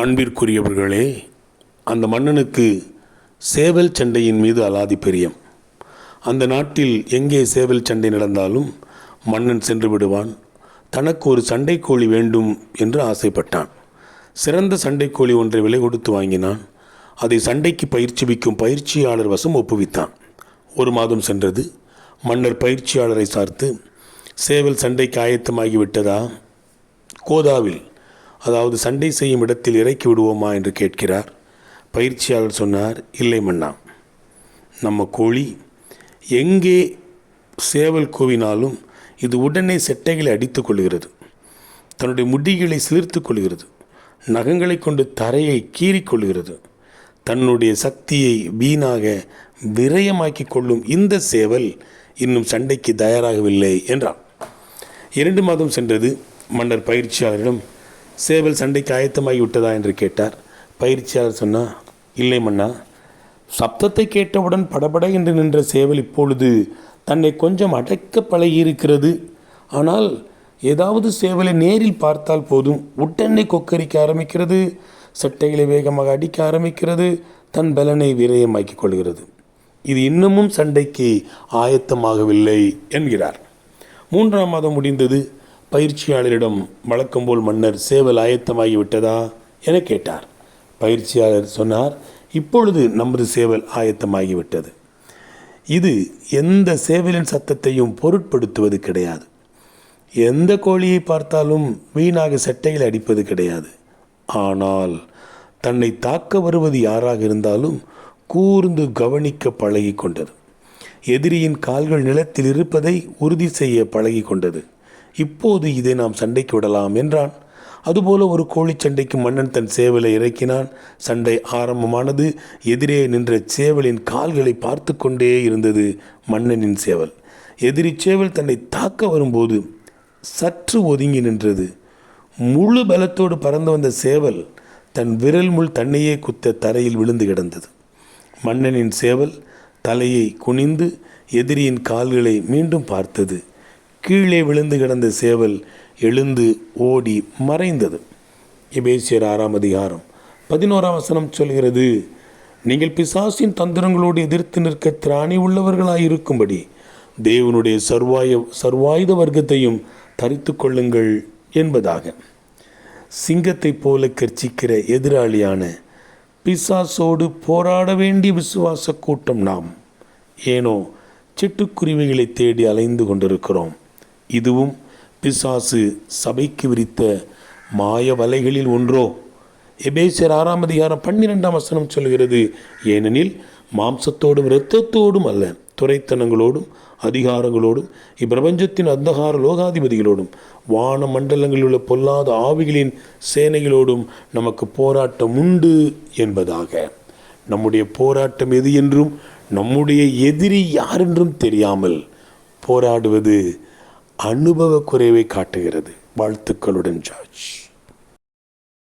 அன்பிற்குரியவர்களே அந்த மன்னனுக்கு சேவல் சண்டையின் மீது அலாதி பிரியம். அந்த நாட்டில் எங்கே சேவல் சண்டை நடந்தாலும் மன்னன் சென்று விடுவான். தனக்கு ஒரு சண்டைக்கோழி வேண்டும் என்று ஆசைப்பட்டான். சிறந்த சண்டைக்கோழி ஒன்றை விலை கொடுத்து வாங்கினான். அதை சண்டைக்கு பயிற்சிவிக்கும் பயிற்சியாளர் வசம் ஒப்புவித்தான். ஒரு மாதம் சென்றது. மன்னர் பயிற்சியாளரை சார்த்து சேவல் சண்டைக்கு ஆயத்தமாகிவிட்டதா? கோதாவில் அதாவது சண்டை செய்யும் இடத்தில் இறக்கி விடுவோமா என்று கேட்கிறார். பயிற்சியாளர் சொன்னார் இல்லை மன்னா நம்ம கோழி எங்கே சேவல் கூவினாலும் இது உடனே செட்டைகளை அடித்து கொள்கிறது. தன்னுடைய முடிகளை சிலிர்த்து கொள்கிறது. நகங்களை கொண்டு தரையை கீறிக்கொள்கிறது தன்னுடைய சக்தியை வீணாக விரயமாக்கி கொள்ளும் இந்த சேவல் இன்னும் சண்டைக்கு தயாராகவில்லை என்றார். இரண்டு மாதம் சென்றது மன்னர் பயிற்சியாளரிடம் சேவல் சண்டைக்கு ஆயத்தமாகி விட்டதா என்று கேட்டார். பயிற்சியாளர் சொன்னார் இல்லை மன்னா சப்தத்தை கேட்டவுடன் படபட என்று நின்ற சேவல் இப்பொழுது தன்னை கொஞ்சம் அடக்க பழகியிருக்கிறது. ஆனால் ஏதாவது சேவலை நேரில் பார்த்தால் போதும். உடனே கொக்கரிக்க ஆரம்பிக்கிறது. சட்டைகளை வேகமாக அடிக்க ஆரம்பிக்கிறது. தன் பலனை விரயமாக்கிக் கொள்கிறது. இது இன்னமும் சண்டைக்கு ஆயத்தமாகவில்லை என்கிறார். மூன்றாம் மாதம் முடிந்தது. பயிற்சியாளரிடம் வழக்கம்போல் மன்னர் சேவல் ஆயத்தமாகிவிட்டதா என கேட்டார். பயிற்சியாளர் சொன்னார் இப்பொழுது நமது சேவல் ஆயத்தமாகிவிட்டது இது எந்த சேவலின் சத்தத்தையும் பொருட்படுத்துவது கிடையாது. எந்த கோழியை பார்த்தாலும் வீணாக செட்டையில் அடிப்பது கிடையாது. ஆனால் தன்னை தாக்க வருவது யாராக இருந்தாலும் கூர்ந்து கவனிக்க பழகி கொண்டது எதிரியின் கால்கள் நிலத்தில் இருப்பதை உறுதி செய்ய பழகி கொண்டது இப்போது இதை நாம் சண்டைக்கு விடலாம் என்றான். அதுபோல ஒரு கோழி சண்டைக்கு மன்னன் தன் சேவலை இறக்கினான். சண்டை ஆரம்பமானது. எதிரே நின்ற சேவலின் கால்களை பார்த்து கொண்டே இருந்தது மன்னனின் சேவல். எதிரி சேவல் தன்னை தாக்க வரும்போது சற்று ஒதுங்கி நின்றது. முழு பலத்தோடு பறந்து வந்த சேவல் தன் விரல் முள் தன்னையே குத்த தரையில் விழுந்து கிடந்தது. மன்னனின் சேவல் தலையை குனிந்து எதிரியின் கால்களை மீண்டும் பார்த்தது. கீழே விழுந்து கிடந்த சேவல் எழுந்து ஓடி மறைந்தது. எபேசியர் ஆறாம் அதிகாரம் பதினோராம் வசனம் சொல்கிறது நீங்கள் பிசாசின் தந்திரங்களோடு எதிர்த்து நிற்க திராணி உள்ளவர்களாயிருக்கும்படி தேவனுடைய சர்வாய சர்வாயுத வர்க்கத்தையும் தரித்து கொள்ளுங்கள் என்பதாக. சிங்கத்தைப் போல கர்ச்சிக்கிற எதிராளியான பிசாசோடு போராட வேண்டிய விசுவாச கூட்டம் நாம். ஏனோ சிட்டுக்குருவிகளை தேடி அலைந்து கொண்டிருக்கிறோம். இதுவும் பிசாசு சபைக்கு விரித்த மாய வலைகளில் ஒன்றோ. எபேசியர் ஆறாம் அதிகாரம் பன்னிரெண்டாம் வசனம் சொல்கிறது ஏனெனில் மாம்சத்தோடும் இரத்தத்தோடும் அல்ல துறைத்தனங்களோடும் அதிகாரங்களோடும் இப்பிரபஞ்சத்தின் அந்தகார லோகாதிபதிகளோடும் வான மண்டலங்களில் உள்ள பொல்லாத ஆவிகளின் சேனைகளோடும் நமக்கு போராட்டம் உண்டு என்பதாக. நம்முடைய போராட்டம் எது என்றும் நம்முடைய எதிரி யார் என்றும் தெரியாமல் போராடுவது அனுபவ குறைவை காட்டுகிறது. வாழ்த்துக்களுடன் ஜார்ஜ்.